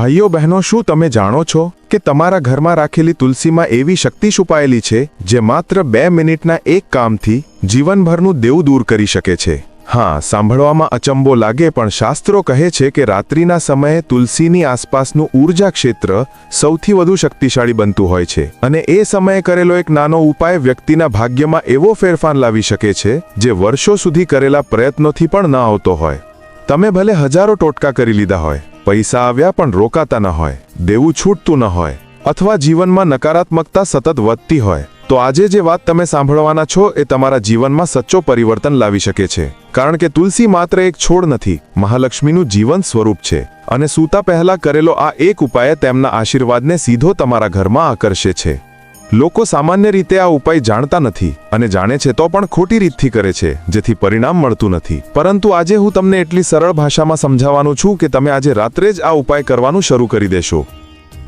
ભાઈઓ બહેનો, શું તમે જાણો છો કે તમારા ઘરમાં રાખેલી તુલસીમાં એવી શક્તિ છુપાયેલી છે, જે માત્ર બે મિનિટના એક કામથી જીવનભરનું દેવું દૂર કરી શકે છે? હા, સાંભળવામાં અચંબો લાગે, પણ શાસ્ત્રો કહે છે કે રાત્રિના સમયે તુલસીની આસપાસનું ઊર્જા ક્ષેત્ર સૌથી વધુ શક્તિશાળી બનતું હોય છે. અને એ સમયે કરેલો એક નાનો ઉપાય વ્યક્તિના ભાગ્યમાં એવો ફેરફાર લાવી શકે છે, જે વર્ષો સુધી કરેલા પ્રયત્નોથી પણ ન આવતો હોય. તમે ભલે હજારો ટોટકા કરી લીધા હોય પૈસા આવ્યા પણ રોકાતા ન હોય, દેવું છૂટતું ન હોય, અથવા જીવનમાં નકારાત્મકતા સતત વધતી હોય, તો આજે જે વાત તમે સાંભળવાના છો એ તમારા જીવનમાં સચ્ચો પરિવર્તન લાવી શકે છે. કારણ કે તુલસી માત્ર એક છોડ નથી, મહાલક્ષ્મીનું જીવન સ્વરૂપ છે, અને સૂતા પહેલા કરેલો આ એક ઉપાય તેમના આશીર્વાદને સીધો તમારા ઘરમાં આકર્ષે છે. લોકો સામાન્ય રીતે આ ઉપાય જાણતા નથી અને જાણે છે તો પણ ખોટી રીતથી કરે છે, જેથી પરિણામ મળતું નથી. પરંતુ આજે હું તમને એટલી સરળ ભાષામાં સમજાવવાનું છું કે તમે આજે રાત્રે જ આ ઉપાય કરવાનું શરૂ કરી દેશો.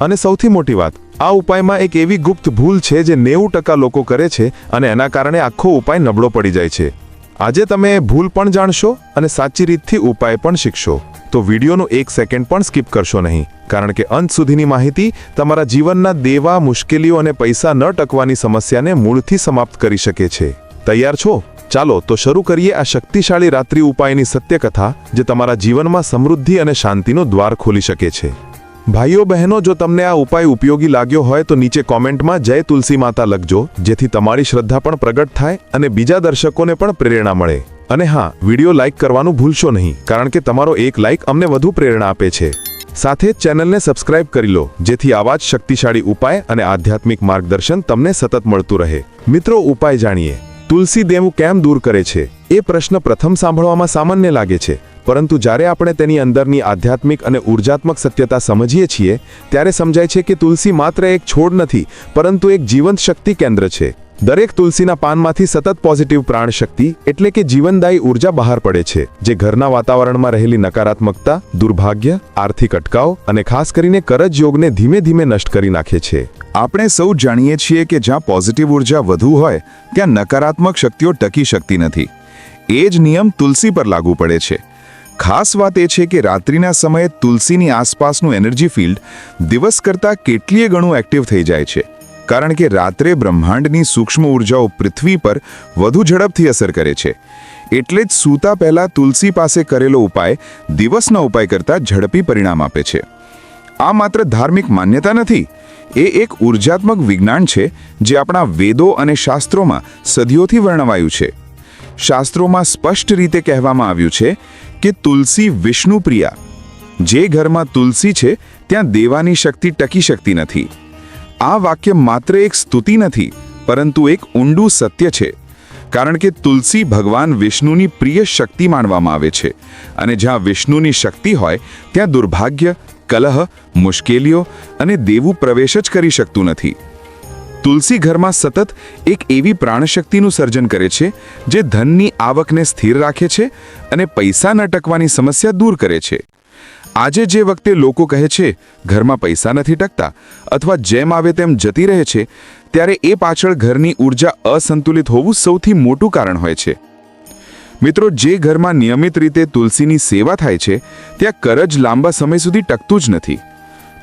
અને સૌથી મોટી વાત, આ ઉપાયમાં એક એવી ગુપ્ત ભૂલ છે જે નેવું ટકા લોકો કરે છે અને એના કારણે આખો ઉપાય નબળો પડી જાય છે. આજે તમે ભૂલ પણ જાણશો અને સાચી રીતથી ઉપાય પણ શીખશો. તો વિડીયોનો એક સેકન્ડ પણ સ્કીપ કરશો નહીં, કારણ કે અંત સુધીની માહિતી તમારા જીવનના દેવા, મુશ્કેલીઓ અને પૈસા ન ટકવાની સમસ્યાને મૂળથી સમાપ્ત કરી શકે છે. તૈયાર છો? ચાલો, તો શરૂ કરીએ આ શક્તિશાળી રાત્રિ ઉપાયની સત્યકથા, જે તમારા જીવનમાં સમૃદ્ધિ અને શાંતિનો દ્વાર ખોલી શકે છે. ભાઈઓ બહેનો, જો તમને આ ઉપાય ઉપયોગી લાગ્યો હોય, તો નીચે કોમેન્ટમાં જય તુલસી માતા લખજો, જેથી તમારી શ્રદ્ધા પણ પ્રગટ થાય અને બીજા દર્શકોને પણ પ્રેરણા મળે. અને હા, વીડિયો લાઇક કરવાનું ભૂલશો નહીં, કારણ કે તમારો એક લાઇક અમને વધુ પ્રેરણા આપે છે. સાથે જ ચેનલને સબસ્ક્રાઇબ કરી લો, જેથી આવા જ શક્તિશાળી ઉપાય અને આધ્યાત્મિક માર્ગદર્શન તમને સતત મળતું રહે. મિત્રો, ઉપાય જાણીએ. તુલસી દેવું કેમ દૂર કરે છે? એ પ્રશ્ન પ્રથમ સાંભળવામાં સામાન્ય લાગે છે. પરંતુ જ્યારે આપણે તેની અંદરની આધ્યાત્મિક અને ઉર્જાત્મક સત્યતા સમજીએ છીએ, ત્યારે સમજાય છે કે તુલસી માત્ર એક છોડ નથી, પરંતુ એક જીવંત શક્તિ કેન્દ્ર છે. દરેક તુલસીના પાનમાંથી સતત પોઝિટિવ પ્રાણ શક્તિ એટલે કે જીવનદાયી ઊર્જા બહાર પડે છે, જે ઘરના વાતાવરણમાં રહેલી નકારાત્મકતા, દુર્ભાગ્ય, આર્થિક અટકાવ અને ખાસ કરીને કરજ યોગને ધીમે ધીમે નષ્ટ કરી નાખે છે. આપણે સૌ જાણીએ છીએ કે જ્યાં પોઝિટિવ ઊર્જા વધુ હોય, ત્યાં નકારાત્મક શક્તિઓ ટકી શકતી નથી. એ જ નિયમ તુલસી પર લાગુ પડે છે. ખાસ વાત એ છે કે રાત્રિના સમયે તુલસીની આસપાસનું એનર્જી ફિલ્ડ દિવસ કરતાં કેટલીય ગણું એક્ટિવ થઈ જાય છે. કારણ કે રાત્રે બ્રહ્માંડની સૂક્ષ્મ ઉર્જાઓ પૃથ્વી પર વધુ ઝડપથી અસર કરે છે. એટલે જ સૂતા પહેલાં તુલસી પાસે કરેલો ઉપાય દિવસના ઉપાય કરતાં ઝડપી પરિણામ આપે છે. આ માત્ર ધાર્મિક માન્યતા નથી, એ એક ઉર્જાત્મક વિજ્ઞાન છે જે આપણા વેદો અને શાસ્ત્રોમાં સદીઓથી વર્ણવાયું છે. શાસ્ત્રોમાં સ્પષ્ટ રીતે કહેવામાં આવ્યું છે કે તુલસી વિષ્ણુપ્રિયા. જે ઘરમાં તુલસી છે, ત્યાં દેવાની શક્તિ ટકી શકતી નથી. આ વાક્ય માત્ર એક સ્તુતિ નથી, પરંતુ એક ઊંડું સત્ય છે. કારણ કે તુલસી ભગવાન વિષ્ણુની પ્રિય શક્તિ માનવામાં આવે છે અને જ્યાં વિષ્ણુની શક્તિ હોય, ત્યાં દુર્ભાગ્ય, કલહ, મુશ્કેલીઓ અને દેવું પ્રવેશ જ કરી શકતું નથી. તુલસી ઘરમાં સતત એક એવી પ્રાણશક્તિનું સર્જન કરે છે, જે ધનની આવકને સ્થિર રાખે છે અને પૈસા ન ટકવાની સમસ્યા દૂર કરે છે. આજે જે વખતે લોકો કહે છે, ઘરમાં પૈસા નથી ટકતા અથવા જેમ આવે તેમ જતી રહે છે, ત્યારે એ પાછળ ઘરની ઊર્જા અસંતુલિત હોવું સૌથી મોટું કારણ હોય છે. મિત્રો, જે ઘરમાં નિયમિત રીતે તુલસીની સેવા થાય છે, ત્યાં કરજ લાંબા સમય સુધી ટકતું જ નથી.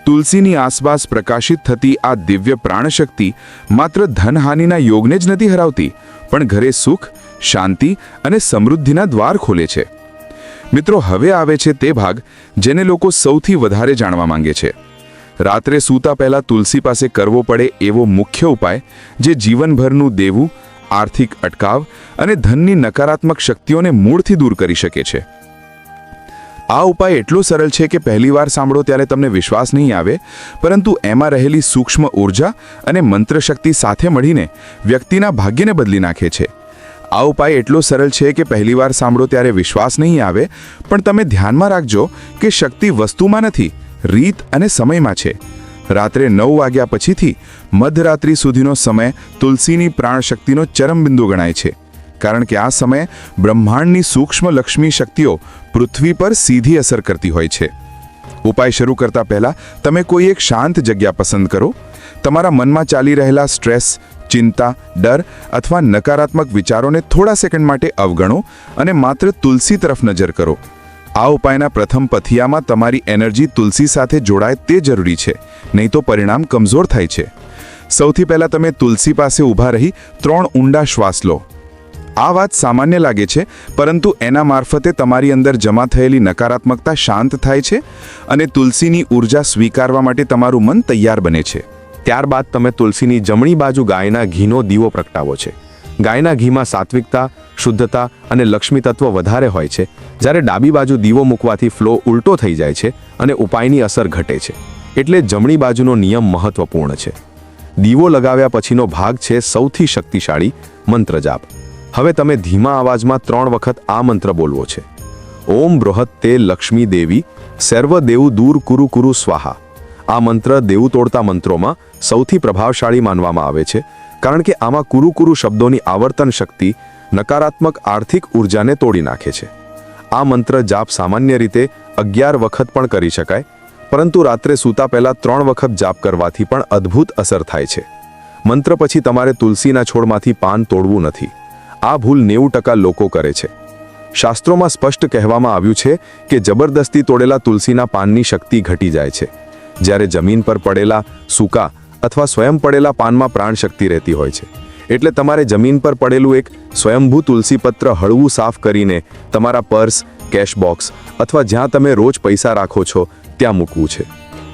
તુલસીની આસપાસ પ્રકાશિત થતી આ દિવ્ય પ્રાણશક્તિ માત્ર ધનહાનિના યોગને જ નથી હરાવતી, પણ ઘરે સુખ, શાંતિ અને સમૃદ્ધિના દ્વાર ખોલે છે. મિત્રો, હવે આવે છે તે ભાગ જેને લોકો સૌથી વધારે જાણવા માંગે છે. રાત્રે સૂતા પહેલાં તુલસી પાસે કરવો પડે એવો મુખ્ય ઉપાય જે જીવનભરનું દેવું, આર્થિક અટકાવ અને ધનની નકારાત્મક શક્તિઓને મૂળથી દૂર કરી શકે છે. આ ઉપાય એટલો સરળ છે કે પહેલીવાર સાંભળો ત્યારે તમને વિશ્વાસ નહીં આવે, પરંતુ એમાં રહેલી સૂક્ષ્મ ઊર્જા અને મંત્રશક્તિ સાથે મળીને વ્યક્તિના ભાગ્યને બદલી નાખે છે. આ ઉપાય એટલો સરળ છે કે પહેલીવાર સાંભળો ત્યારે વિશ્વાસ નહીં આવે, પણ તમે ધ્યાનમાં રાખજો કે શક્તિ વસ્તુમાં નથી, રીત અને સમયમાં છે. રાત્રે નવ વાગ્યા પછીથી મધરાત્રિ સુધીનો સમય તુલસીની પ્રાણશક્તિનો ચરમબિંદુ ગણાય છે, કારણ કે આ સમયે બ્રહ્માંડની સૂક્ષ્મ લક્ષ્મી શક્તિઓ પૃથ્વી પર સીધી અસર કરતી હોય છે. ઉપાય શરૂ કરતા પહેલા તમે કોઈ એક શાંત જગ્યા પસંદ કરો. તમારા મનમાં ચાલી રહેલા સ્ટ્રેસ, ચિંતા, ડર અથવા નકારાત્મક વિચારોને થોડા સેકન્ડ માટે અવગણો અને માત્ર તુલસી તરફ નજર કરો. આ ઉપાયના પ્રથમ પથિયામાં તમારી એનર્જી તુલસી સાથે જોડાય તે જરૂરી છે, નહીં તો પરિણામ કમજોર થાય છે. સૌથી પહેલાં તમે તુલસી પાસે ઊભા રહી ત્રણ ઊંડા શ્વાસ લો. આ વાત સામાન્ય લાગે છે, પરંતુ એના મારફતે તમારી અંદર જમા થયેલી નકારાત્મકતા શાંત થાય છે અને તુલસીની ઊર્જા સ્વીકારવા માટે તમારું મન તૈયાર બને છે. ત્યારબાદ તમે તુલસીની જમણી બાજુ ગાયના ઘીનો દીવો પ્રગટાવો છે. ગાયના ઘીમાં સાત્વિકતા, શુદ્ધતા અને લક્ષ્મી તત્વ વધારે હોય છે. જ્યારે ડાબી બાજુ દીવો મૂકવાથી ફ્લો ઉલટો થઈ જાય છે અને ઉપાયની અસર ઘટે છે. એટલે જમણી બાજુનો નિયમ મહત્વપૂર્ણ છે. દીવો લગાવ્યા પછીનો ભાગ છે સૌથી શક્તિશાળી મંત્ર જાપ. હવે તમે ધીમા અવાજમાં ત્રણ વખત આ મંત્ર બોલવો છે. ઓમ બૃહદ તે લક્ષ્મી દેવી, સર્વ દેવું દૂર કુરુ કુરુ સ્વાહા. આ મંત્ર દેવું તોડતા મંત્રોમાં સૌથી પ્રભાવશાળી માનવામાં આવે છે, કારણ કે આમાં કુરુ કુરુ શબ્દોની આવર્તન શક્તિ નકારાત્મક આર્થિક ઉર્જાને તોડી નાખે છે. આ મંત્ર જાપ સામાન્ય રીતે અગિયાર વખત પણ કરી શકાય, પરંતુ રાત્રે સૂતા પહેલા ત્રણ વખત જાપ કરવાથી પણ અદ્ભુત અસર થાય છે. મંત્ર પછી તમારે તુલસીના છોડમાંથી પાન તોડવું નથી. આ ભૂલ નેવું ટકા લોકો કરે છે. શાસ્ત્રોમાં સ્પષ્ટ કહેવામાં આવ્યું છે કે જબરદસ્તી તોડેલા તુલસીના પાનની શક્તિ ઘટી જાય છે. જ્યારે જમીન પર પડેલા સૂકા અથવા સ્વયં પડેલા પાનમાં પ્રાણ શક્તિ રહેતી હોય છે. એટલે તમારે જમીન પર પડેલું એક સ્વયંભૂ તુલસીપત્ર હળવું સાફ કરીને તમારા પર્સ કેશબોક્સ અથવા જ્યાં તમે રોજ પૈસા રાખો છો ત્યાં મૂકવું છે.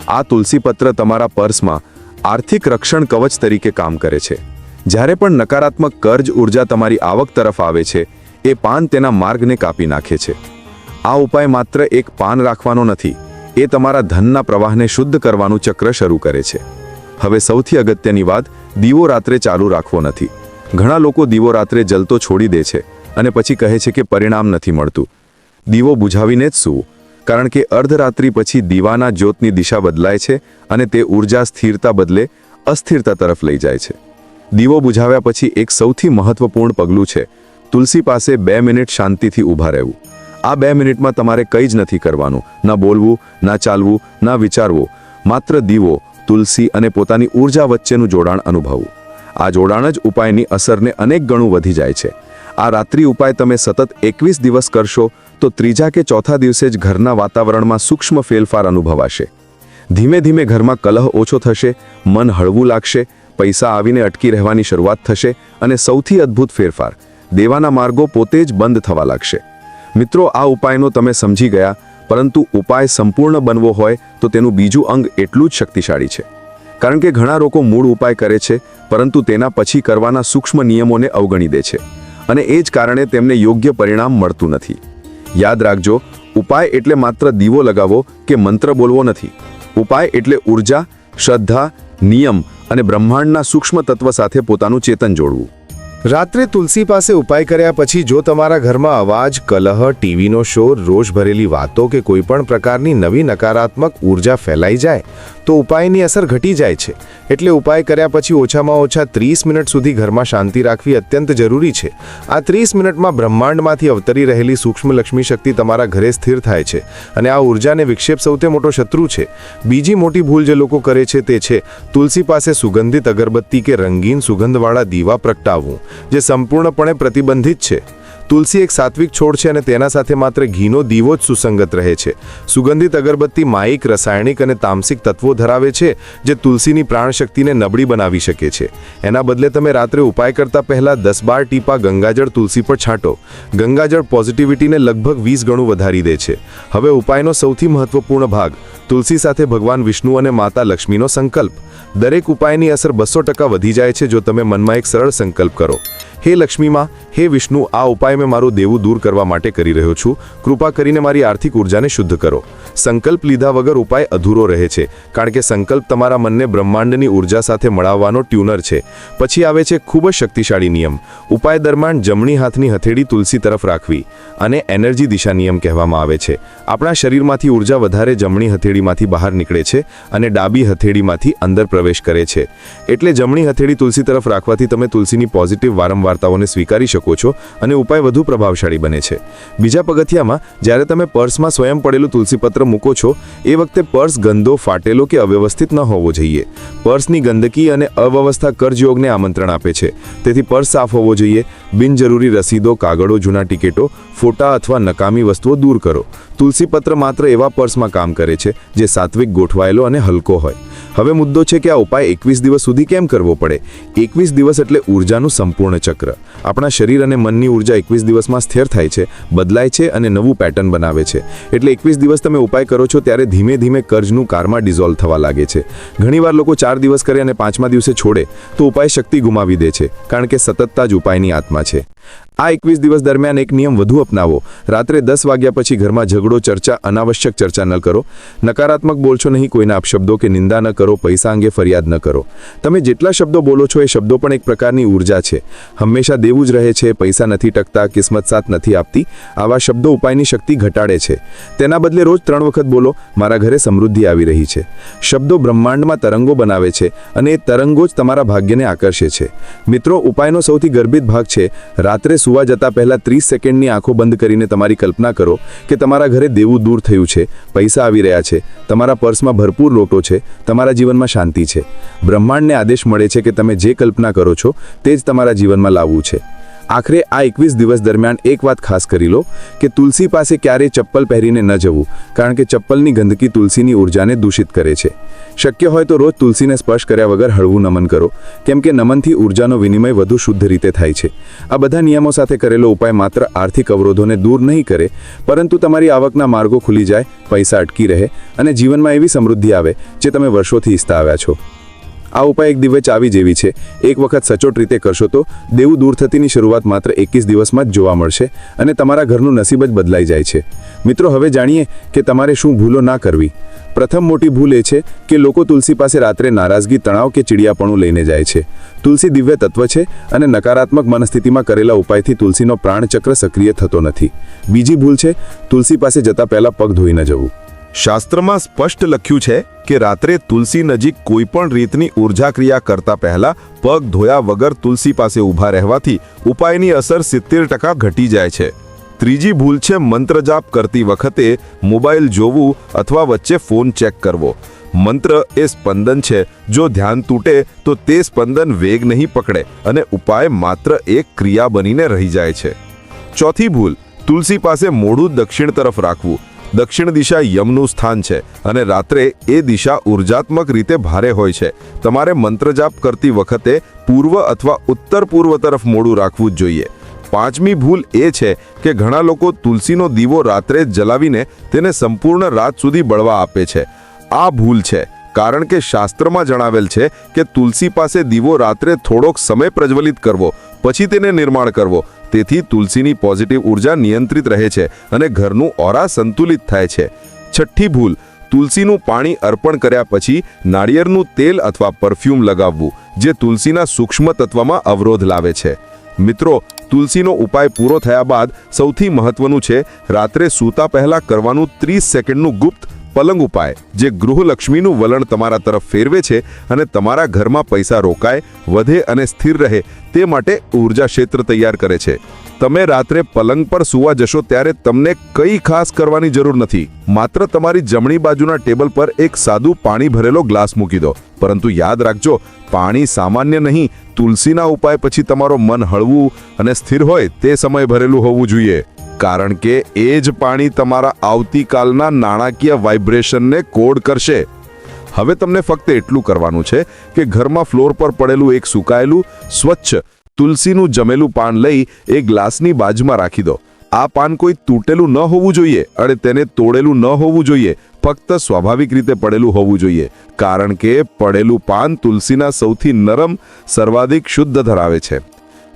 આ તુલસીપત્ર તમારા પર્સમાં આર્થિક રક્ષણ કવચ તરીકે કામ કરે છે. જ્યારે પણ નકારાત્મક કર્જ ઊર્જા તમારી આવક તરફ આવે છે, એ પાન તેના માર્ગને કાપી નાખે છે. આ ઉપાય માત્ર એક પાન રાખવાનો નથી, એ તમારા ધનના પ્રવાહને શુદ્ધ કરવાનું ચક્ર શરૂ કરે છે. હવે સૌથી અગત્યની વાત, દીવો રાત્રે ચાલુ રાખવો નથી. ઘણા લોકો દીવો રાત્રે જલતો છોડી દે છે અને પછી કહે છે કે પરિણામ નથી મળતું. દીવો બુઝાવીને જ સૂવું, કારણ કે અર્ધરાત્રિ પછી દીવાના જ્યોતની દિશા બદલાય છે અને તે ઊર્જા સ્થિરતા બદલે અસ્થિરતા તરફ લઈ જાય છે. દીવો બુઝાવ્યા પછી એક સૌથી મહત્વપૂર્ણ પગલું છે, તુલસી પાસે બે મિનિટ શાંતિથી ઊભા રહેવું. આ બે મિનિટમાં તમારે કંઈ જ નથી કરવાનું, ના બોલવું, ના ચાલવું, ના વિચારવું. માત્ર દીવો, તુલસી અને પોતાની ઊર્જા વચ્ચેનું જોડાણ અનુભવવું. આ જોડાણ જ ઉપાયની અસરને અનેક ગણું વધી જાય છે. આ રાત્રિ ઉપાય તમે સતત એકવીસ દિવસ કરશો, તો ત્રીજા કે ચોથા દિવસે જ ઘરના વાતાવરણમાં સૂક્ષ્મ ફેરફાર અનુભવાશે. ધીમે ધીમે ઘરમાં કલહ ઓછો થશે, મન હળવું લાગશે પૈસા આવીને અટકી રહેવાની શરૂઆત થશે અને સૌથી અદ્ભુત ફેરફાર, દેવાના માર્ગો પોતે જ બંધ થવા લાગશે. મિત્રો, આ ઉપાયનો તમે સમજી ગયા, પરંતુ ઉપાય સંપૂર્ણ બનવો હોય તો તેનું બીજું અંગ એટલું જ શક્તિશાળી છે. કારણ કે ઘણા લોકો મૂળ ઉપાય કરે છે, પરંતુ તેના પછી કરવાના સૂક્ષ્મ નિયમોને અવગણી દે છે. અને એ જ કારણે તેમને યોગ્ય પરિણામ મળતું નથી. યાદ રાખજો, ઉપાય એટલે માત્ર દીવો લગાવો કે મંત્ર બોલવો નથી. ઉપાય એટલે ઊર્જા, શ્રદ્ધા, નિયમ અને બ્રહ્માંડના સૂક્ષ્મ તત્વ સાથે પોતાનું ચેતન જોડવું. રાત્રે તુલસી પાસે ઉપાય કર્યા પછી જો તમારા ઘરમાં અવાજ, કલહ, ટીવીનો શોર રોષ ભરેલી વાતો કે કોઈપણ પ્રકારની નવી નકારાત્મક ઊર્જા ફેલાઈ જાય તો ઉપાયની અસર ઘટી જાય છે. એટલે ઉપાય કર્યા પછી ઓછામાં ઓછા ત્રીસ મિનિટ સુધી ઘરમાં શાંતિ રાખવી અત્યંત જરૂરી છે. આ ત્રીસ મિનિટમાં બ્રહ્માંડમાંથી અવતરી રહેલી સૂક્ષ્મ લક્ષ્મી શક્તિ તમારા ઘરે સ્થિર થાય છે અને આ ઉર્જાને વિક્ષેપ સૌથી મોટો શત્રુ છે. બીજી મોટી ભૂલ જે લોકો કરે છે તે છે તુલસી પાસે સુગંધિત અગરબત્તી કે રંગીન સુગંધવાળા દીવા પ્રગટાવવું, જે સંપૂર્ણપણે પ્રતિબંધિત છે. તુલસી એક સાત્વિક છોડ છે અને તેના સાથે માત્ર ઘીનો દીવો જ સુસંગત રહે છે. સુગંધિત અગરબત્તી માયિક રાસાયણિક અને તામસિક તત્વો ધરાવે છે, જે તુલસીની પ્રાણશક્તિને નબળી બનાવી શકે છે. એના બદલે તમે રાત્રે ઉપાય કરતા પહેલા દસ બાર ટીપા ગંગાજળ તુલસી પર છાંટો. ગંગાજળ પોઝિટિવિટીને લગભગ વીસ ગણું વધારી દે છે. હવે ઉપાયનો સૌથી મહત્વપૂર્ણ ભાગ, તુલસી સાથે ભગવાન વિષ્ણુ અને માતા લક્ષ્મીનો સંકલ્પ. દરેક ઉપાયની અસર બસો ટકા વધી જાય છે, જો તમે મનમાં એક સરળ સંકલ્પ કરો. હે લક્ષ્મીમાં, હે વિષ્ણુ, આ ઉપાય મેં મારું દેવું દૂર કરવા માટે કરી રહ્યો છું. કૃપા કરીને મારી આર્થિક ઉર્જાને શુદ્ધ કરો. સંકલ્પ લીધા વગર ઉપાય અધૂરો રહે છે, કારણ કે સંકલ્પ તમારા મનને બ્રહ્માંડની ઊર્જા સાથે મળાવવાનો ટ્યુનર છે. પછી આવે છે ખૂબ જ શક્તિશાળી નિયમ. ઉપાય દરમિયાન જમણી હાથની હથેળી તુલસી તરફ રાખવી, અને એનર્જી દિશા નિયમ કહેવામાં આવે છે. આપણા શરીરમાંથી ઊર્જા વધારે જમણી હથેળીમાંથી બહાર નીકળે છે, અને ડાબી હથેળીમાંથી અંદર પ્રવેશ કરે છે. એટલે જમણી હથેળી તુલસી તરફ રાખવાથી તમે તુલસીની પોઝિટિવ વારંવાર વાર્તાઓને સ્વીકારી શકો છો અને ઉપાય વધુ પ્રભાવશાળી બને છે. બીજા પગથિયામાં, જ્યારે તમે પર્સમાં સ્વયં પડેલું તુલસીપત્ર મૂકો છો, એ વખતે પર્સ ગંદો, ફાટેલો કે અવ્યવસ્થિત ન હોવો જોઈએ. પર્સની ગંદકી અને અવ્યવસ્થા કર્જયોગને આમંત્રણ આપે છે. તેથી પર્સ સાફ હોવો જોઈએ. બિનજરૂરી રસીદો, કાગળો, જૂના ટિકિટો, ફોટા અથવા નકામી વસ્તુઓ દૂર કરો. તુલસીપત્ર માત્ર એવા પર્સમાં કામ કરે છે, જે સાત્વિક ગોઠવાયેલો અને હલકો હોય. હવે મુદ્દો છે કે આ ઉપાય એકવીસ દિવસ સુધી કેમ કરવો પડે? એકવીસ દિવસ એટલે ઉર્જાનું સંપૂર્ણ ચક્ર. આપણા શરીર અને મનની ઊર્જા એકવીસ દિવસમાં સ્થિર થાય છે, બદલાય છે અને નવું પેટર્ન બનાવે છે. એટલે એકવીસ દિવસ તમે ઉપાય કરો છો ત્યારે ધીમે ધીમે કર્જનું કારમાં ડિઝોલ્વ થવા લાગે છે. ઘણીવાર લોકો ચાર દિવસ કરે અને પાંચમા દિવસે છોડે, તો ઉપાય શક્તિ ગુમાવી દે છે, કારણ કે સતતતા જ ઉપાયની આત્મા છે. આ એકવીસ દિવસ દરમિયાન એક નિયમ વધુ અપનાવો. રાત્રે દસ વાગ્યા પછી ઘરમાં ઝઘડો, ચર્ચા, અનાવશ્યક ચર્ચા ન કરો. નકારાત્મક બોલશો નહીં, કોઈના અપશબ્દો કે નિંદા ન કરો, પૈસા અંગે ફરિયાદ ન કરો. તમે જેટલા શબ્દો બોલો છો એ શબ્દો પણ એક પ્રકારની ઊર્જા છે. હંમેશા દેવું જ રહે છે, પૈસા નથી ટકતા, કિસ્મત સાથ નથી આપતી. આવા શબ્દો ઉપાયની શક્તિ ઘટાડે છે. તેના બદલે રોજ ત્રણ વખત બોલો, મારા ઘરે સમૃદ્ધિ આવી રહી છે. શબ્દો બ્રહ્માંડમાં તરંગો બનાવે છે અને એ તરંગો જ તમારા ભાગ્યને આકર્ષે છે. મિત્રો, ઉપાયનો સૌથી ગર્ભિત ભાગ છે, રાત્રે સુવા જતા પહેલા ત્રીસ સેકન્ડની આંખો બંધ કરીને તમારી કલ્પના કરો કે તમારા ઘરે દેવું દૂર થયું છે, પૈસા આવી રહ્યા છે, તમારા પર્સમાં ભરપૂર લોટો છે, તમારા જીવનમાં શાંતિ છે. બ્રહ્માંડને આદેશ મળે છે કે તમે જે કલ્પના કરો છો, તે જ તમારા જીવનમાં લાવવું છે. આખરે આ એકવીસ દિવસ દરમિયાન એક વાત ખાસ કરી લો કે તુલસી પાસે ક્યારેય ચપ્પલ પહેરીને ન જવું, કારણ કે ચપ્પલની ગંદકી તુલસીની ઉર્જાને દૂષિત કરે છે. શક્ય હોય તો રોજ તુલસીને સ્પર્શ કર્યા વગર હળવું નમન કરો, કેમ કે નમનથી ઉર્જાનો વિનિમય વધુ શુદ્ધ રીતે થાય છે. આ બધા નિયમો સાથે કરેલો ઉપાય માત્ર આર્થિક અવરોધોને દૂર નહીં કરે, પરંતુ તમારી આવકના માર્ગો ખુલી જાય, પૈસા અટકી રહે અને જીવનમાં એવી સમૃદ્ધિ આવે, જે તમે વર્ષોથી ઈચ્છતા આવ્યા છો. આ ઉપાય એક દિવ્ય ચાવી જેવી છે. એક વખત સચોટ રીતે કરશો તો દેવું દૂર થતીની શરૂઆત માત્ર એકવીસ દિવસમાં જ જોવા મળશે અને તમારા ઘરનું નસીબ જ બદલાઈ જાય છે. મિત્રો, હવે જાણીએ કે તમારે શું ભૂલો ના કરવી. પ્રથમ મોટી ભૂલ એ છે કે લોકો તુલસી પાસે રાત્રે નારાજગી, તણાવ કે ચીડિયાપણું લઈને જાય છે. તુલસી દિવ્ય તત્વ છે અને નકારાત્મક મનસ્થિતિમાં કરેલા ઉપાયથી તુલસીનો પ્રાણચક્ર સક્રિય થતો નથી. બીજી ભૂલ છે, તુલસી પાસે જતા પહેલા પગ ધોઈ ન જવું. શાસ્ત્રમાં સ્પષ્ટ લખ્યું છે કે રાત્રે તુલસી નજીક કોઈ પણ રીતની ઊર્જા ક્રિયા કરતા પહેલા પગ ધોયા વગર તુલસી પાસે ઊભા રહેવાથી ઉપાયની અસર સિત્તેર ટકા ઘટી જાય છે. ત્રીજી ભૂલ છે મંત્ર જાપ કરતી વખતે મોબાઈલ જોવું અથવા વચ્ચે ફોન ચેક કરવો. મંત્ર એ સ્પંદન છે. જો ધ્યાન તૂટે તો તે સ્પંદન વેગ નહીં પકડે અને ઉપાય માત્ર એક ક્રિયા બનીને રહી જાય છે. ચોથી ભૂલ, તુલસી પાસે મોઢું દક્ષિણ તરફ રાખવું. દક્ષિણ દિશા યમનું સ્થાન છે અને રાત્રે એ દિશા ઉર્જાત્મક રીતે ભારે હોય છે. તમારે મંત્રજાપ કરતી વખતે પૂર્વ અથવા ઉત્તર પૂર્વ તરફ મોડું રાખવું જ જોઈએ. પાંચમી ભૂલ એ છે કે ઘણા લોકો તુલસીનો દીવો રાત્રે જલાવીને તેને સંપૂર્ણ રાત સુધી બળવા આપે છે. આ ભૂલ છે, કારણ કે શાસ્ત્રમાં જણાવેલ છે કે તુલસી પાસે દીવો રાત્રે થોડોક સમય પ્રજ્વલિત કરવો, પછી તેને નિર્માણ કરવો તેથી તુલસીની પોઝિટિવ ઊર્જા નિયંત્રિત રહે છે અને ઘરનું ઓરા સંતુલિત થાય છે. છઠ્ઠી ભૂલ, તુલસીનું પાણી અર્પણ કર્યા પછી નાળિયેરનું તેલ અથવા પરફ્યુમ લગાવવું, જે તુલસીના સૂક્ષ્મ તત્વમાં અવરોધ લાવે છે. મિત્રો, તુલસીનો ઉપાય પૂરો થયા બાદ સૌથી મહત્વનું છે, રાત્રે સૂતા પહેલા કરવાનું ત્રીસ સેકન્ડનું ગુપ્ત પલંગ ઉપાય, જે ગૃહલક્ષ્મીનું વલણ તમારા તરફ ફેરવે છે અને તમારા ઘરમાં પૈસા રોકાય, વધે અને સ્થિર રહે, તે માટે ઊર્જા ક્ષેત્ર તૈયાર કરે છે. તમે રાત્રે પલંગ પર સૂવા જશો ત્યારે તમને કંઈ ખાસ કરવાની જરૂર નથી. માત્ર તમારી જમણી બાજુના ટેબલ પર એક સાદું પાણી ભરેલો ગ્લાસ મૂકી દો. પરંતુ યાદ રાખજો, પાણી સામાન્ય નહીં, તુલસીના ઉપાય પછી તમારો મન હળવું અને સ્થિર હોય તે સમય ભરેલું હોવું જોઈએ. કારણ કે એ જ પાણી તમારા આવતીકાલના નાણાકીય વાઇબ્રેશનને કોડ કરશે. હવે તમને ફક્ત એટલું કરવાનું છે કે ઘરમાં ફ્લોર પર પડેલું એક સુકાયેલું, સ્વચ્છ, તુલસીનું જમેલું પાન લઈ એ ગ્લાસની બાજુમાં રાખી દો. આ પાન કોઈ તૂટેલું ન હોવું જોઈએ અને તેને તોડેલું ન હોવું જોઈએ. ફક્ત સ્વાભાવિક રીતે પડેલું હોવું જોઈએ, કારણ કે પડેલું પાન તુલસીના સૌથી નરમ, સર્વાધિક શુદ્ધ ધરાવે છે.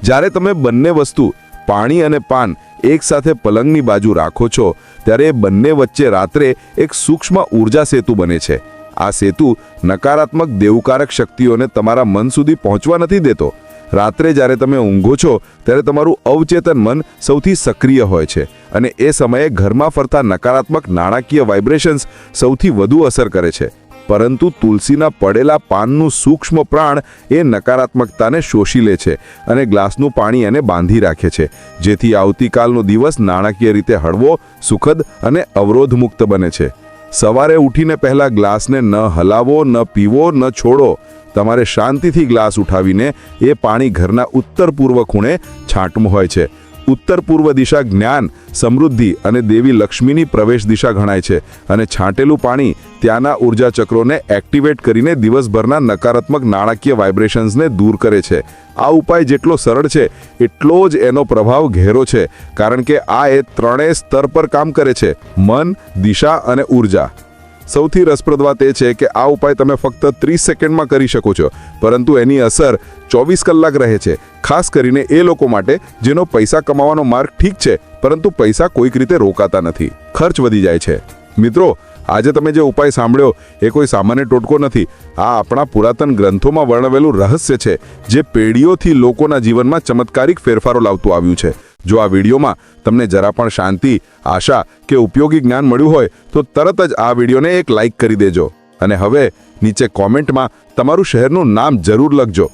જ્યારે તમે બંને વસ્તુ પાણી અને પાન એકસાથે પલંગની બાજુ રાખો છો, ત્યારે એ બંને વચ્ચે રાત્રે એક સૂક્ષ્મ ઊર્જા સેતુ બને છે. આ સેતુ નકારાત્મક દેવકારક શક્તિઓને તમારા મન સુધી પહોંચવા નથી દેતો. રાત્રે જ્યારે તમે ઊંઘો છો, ત્યારે તમારું અવચેતન મન સૌથી સક્રિય હોય છે અને એ સમયે ઘરમાં ફરતા નકારાત્મક નાણાકીય વાઇબ્રેશન્સ સૌથી વધુ અસર કરે છે. પરંતુ તુલસીના પડેલા પાનનું સૂક્ષ્મ પ્રાણ એ નકારાત્મકતાને શોષી લે છે અને ગ્લાસનું પાણી એને બાંધી રાખે છે, જેથી આવતીકાલનો દિવસ નાણાકીય રીતે હળવો, સુખદ અને અવરોધમુક્ત બને છે. સવારે ઉઠીને પહેલાં ગ્લાસને ન હલાવો, ન પીવો, ન છોડો. તમારે શાંતિથી ગ્લાસ ઉઠાવીને એ પાણી ઘરના ઉત્તર પૂર્વ ખૂણે છાંટવું હોય છે. ઉત્તર પૂર્વ દિશા જ્ઞાન, સમૃદ્ધિ અને દેવી લક્ષ્મીની પ્રવેશ દિશા ગણાય છે અને છાંટેલું પાણી ત્યાંના ઊર્જા ચક્રોને એક્ટિવેટ કરીને દિવસભરના નકારાત્મક નાણાકીય વાઇબ્રેશન્સને દૂર કરે છે. આ ઉપાય જેટલો સરળ છે, એટલો જ એનો પ્રભાવ ઘેરો છે, કારણ કે આ એ ત્રણેય સ્તર પર કામ કરે છે, મન, દિશા અને ઊર્જા. સૌથી રસપ્રદ વાત એ છે કે આ ઉપાય તમે ફક્ત ત્રીસ સેકન્ડમાં કરી શકો છો. પરંતુ એની અસર ચોવીસ કલાક રહે છે. ખાસ કરીને એ લોકો માટે જેનો પૈસા કમાવાનો માર્ગ ઠીક છે, પરંતુ પૈસા કોઈક રીતે રોકાતા નથી. ખર્ચ વધી જાય છે. મિત્રો, આજે તમે જે ઉપાય સાંભળ્યો એ કોઈ સામાન્ય ટોટકો નથી. આ આપણા પુરાતન ગ્રંથોમાં વર્ણવેલું રહસ્ય છે, જે પેઢીઓથી લોકોના જીવનમાં ચમત્કારિક ફેરફારો લાવતું આવ્યું છે. જો આ વિડીયોમાં તમને જરા પણ શાંતિ, આશા કે ઉપયોગી જ્ઞાન મળ્યું હોય, તો તરત જ આ વિડીયોને એક લાઈક કરી દેજો. અને હવે નીચે કોમેન્ટમાં તમારું શહેરનું નામ જરૂર લખજો.